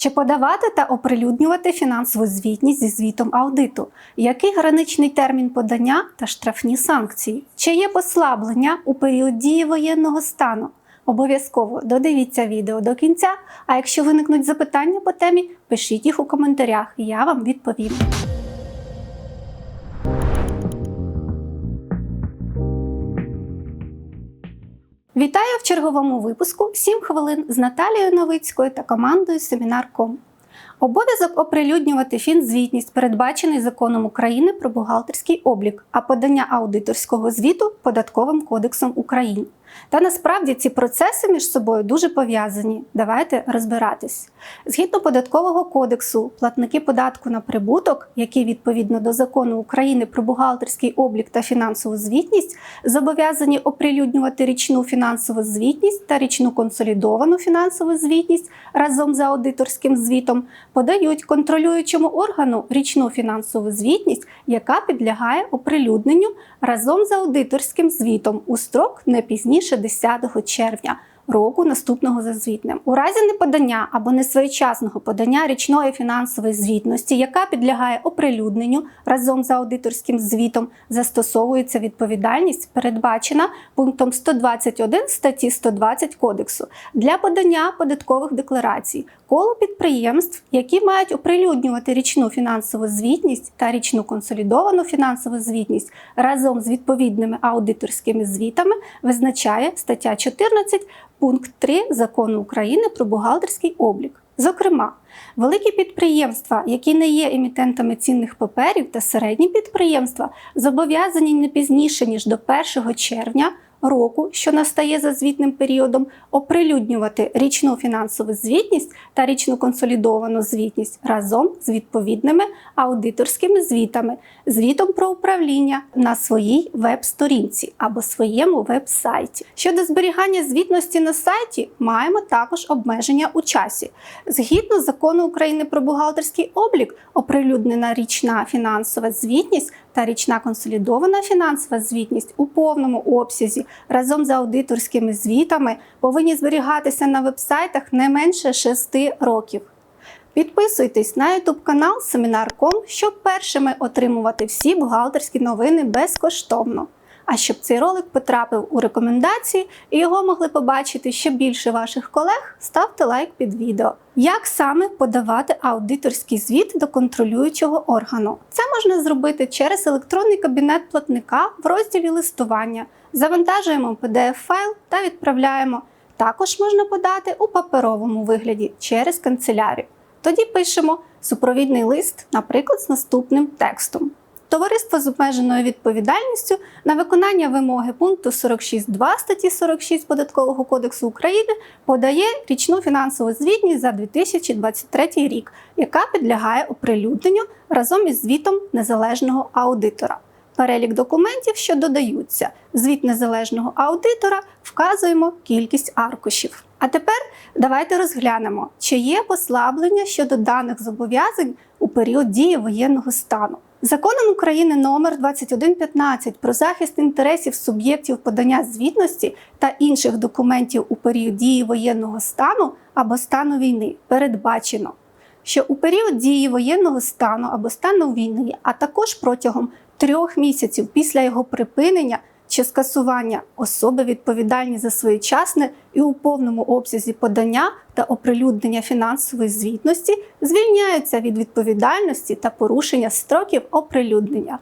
Чи подавати та оприлюднювати фінансову звітність зі звітом аудиту? Який граничний термін подання та штрафні санкції? Чи є послаблення у період дії воєнного стану? Обов'язково додивіться відео до кінця. А якщо виникнуть запитання по темі, пишіть їх у коментарях, я вам відповім. Вітаю в черговому випуску 7 хвилин з Наталією Новицькою та командою Семінар.ком. Обов'язок оприлюднювати фінзвітність передбачений законом України про бухгалтерський облік, а подання аудиторського звіту податковим кодексом України. Та насправді ці процеси між собою дуже пов'язані. Давайте розбиратись. Згідно податкового кодексу, платники податку на прибуток, які відповідно до закону України про бухгалтерський облік та фінансову звітність, зобов'язані оприлюднювати річну фінансову звітність та річну консолідовану фінансову звітність разом з аудиторським звітом, подають контролюючому органу річну фінансову звітність, яка підлягає оприлюдненню разом з аудиторським звітом у строк не пізніше 10 червня. Року наступного за звітним. У разі неподання або несвоєчасного подання річної фінансової звітності, яка підлягає оприлюдненню разом з аудиторським звітом, застосовується відповідальність, передбачена пунктом 121 статті 120 Кодексу для подання податкових декларацій, коло підприємств, які мають оприлюднювати річну фінансову звітність та річну консолідовану фінансову звітність разом з відповідними аудиторськими звітами, визначає стаття 14 пункт 3 закону України про бухгалтерський облік. Зокрема, великі підприємства, які не є емітентами цінних паперів та середні підприємства, зобов'язані не пізніше ніж до 1 червня року, що настає за звітним періодом, оприлюднювати річну фінансову звітність та річну консолідовану звітність разом з відповідними аудиторськими звітами, звітом про управління на своїй веб-сторінці або своєму веб-сайті. Щодо зберігання звітності на сайті, маємо також обмеження у часі. Згідно закону України про бухгалтерський облік, оприлюднена річна фінансова звітність та річна консолідована фінансова звітність у повному обсязі разом з аудиторськими звітами повинні зберігатися на вебсайтах не менше 6 років. Підписуйтесь на YouTube канал Семінар.ком, щоб першими отримувати всі бухгалтерські новини безкоштовно. А щоб цей ролик потрапив у рекомендації і його могли побачити ще більше ваших колег, ставте лайк під відео. Як саме подавати аудиторський звіт до контролюючого органу? Це можна зробити через електронний кабінет платника в розділі листування. Завантажуємо PDF-файл та відправляємо. Також можна подати у паперовому вигляді через канцелярію. Тоді пишемо супровідний лист, наприклад, з наступним текстом. Товариство з обмеженою відповідальністю на виконання вимоги пункту 46.2 статті 46 Податкового кодексу України подає річну фінансову звітність за 2023 рік, яка підлягає оприлюдненню разом із звітом незалежного аудитора. Перелік документів, що додаються, звіт незалежного аудитора, вказуємо кількість аркушів. А тепер давайте розглянемо, чи є послаблення щодо даних зобов'язань у період дії воєнного стану. Законом України номер 2115 про захист інтересів суб'єктів подання звітності та інших документів у період дії воєнного стану або стану війни передбачено, що у період дії воєнного стану або стану війни, а також протягом трьох місяців після його припинення чи скасування особи відповідальні за своєчасне і у повному обсязі подання та оприлюднення фінансової звітності звільняються від відповідальності та порушення строків оприлюднення.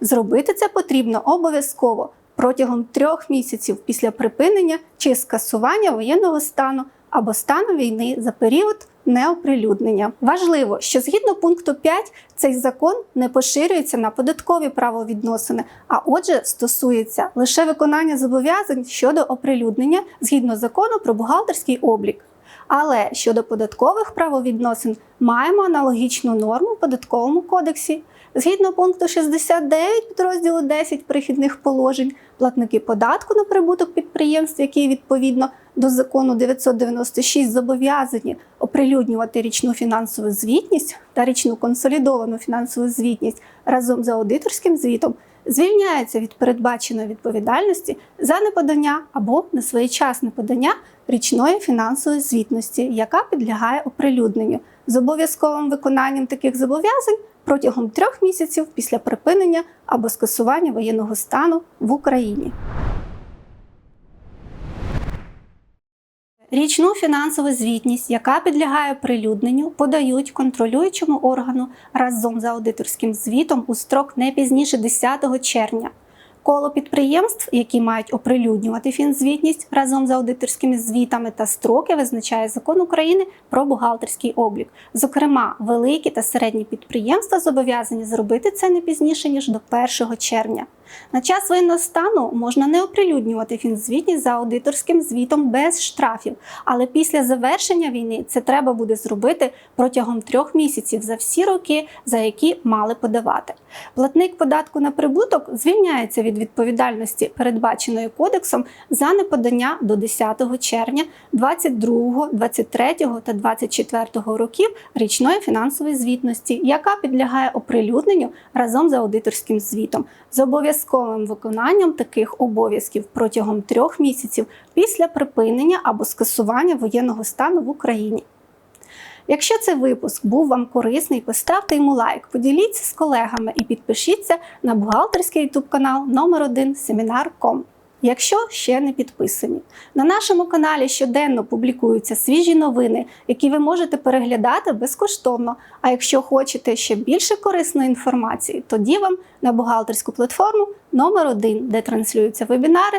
Зробити це потрібно обов'язково протягом трьох місяців після припинення чи скасування воєнного стану або стану війни за період неоприлюднення. Важливо, що згідно пункту 5 цей закон не поширюється на податкові правовідносини, а отже, стосується лише виконання зобов'язань щодо оприлюднення згідно закону про бухгалтерський облік. Але щодо податкових правовідносин маємо аналогічну норму в податковому кодексі. Згідно пункту 69 підрозділу 10 перехідних положень, платники податку на прибуток підприємств, які відповідно до закону 996 зобов'язані оприлюднювати річну фінансову звітність та річну консолідовану фінансову звітність разом з аудиторським звітом, звільняється від передбаченої відповідальності за неподання або несвоєчасне подання річної фінансової звітності, яка підлягає оприлюдненню з обов'язковим виконанням таких зобов'язань протягом трьох місяців після припинення або скасування воєнного стану в Україні. Річну фінансову звітність, яка підлягає прилюдненню, подають контролюючому органу разом з аудиторським звітом у строк не пізніше 10 червня. Коло підприємств, які мають оприлюднювати фінзвітність разом з аудиторськими звітами та строки, визначає закон України про бухгалтерський облік. Зокрема, великі та середні підприємства зобов'язані зробити це не пізніше ніж до 1 червня. На час воєнного стану можна не оприлюднювати фінзвітність за аудиторським звітом без штрафів, але після завершення війни це треба буде зробити протягом трьох місяців за всі роки, за які мали подавати. Платник податку на прибуток звільняється від відповідальності, передбаченої кодексом, за неподання до 10 червня 22, 23 та 24 років річної фінансової звітності, яка підлягає оприлюдненню разом з аудиторським звітом з обов'язковим виконанням таких обов'язків протягом трьох місяців після припинення або скасування воєнного стану в Україні. Якщо цей випуск був вам корисний, поставте йому лайк, поділіться з колегами і підпишіться на бухгалтерський ютуб канал номер 1 Семінар.com. Якщо ще не підписані, на нашому каналі щоденно публікуються свіжі новини, які ви можете переглядати безкоштовно. А якщо хочете ще більше корисної інформації, тоді вам на бухгалтерську платформу номер 1 де транслюються вебінари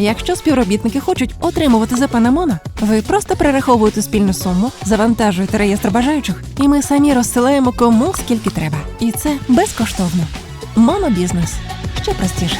Якщо співробітники хочуть отримувати ЗП на Моно, ви просто перераховуєте спільну суму, завантажуєте реєстр бажаючих, і ми самі розсилаємо кому скільки треба. І це безкоштовно. Монобізнес ще простіше.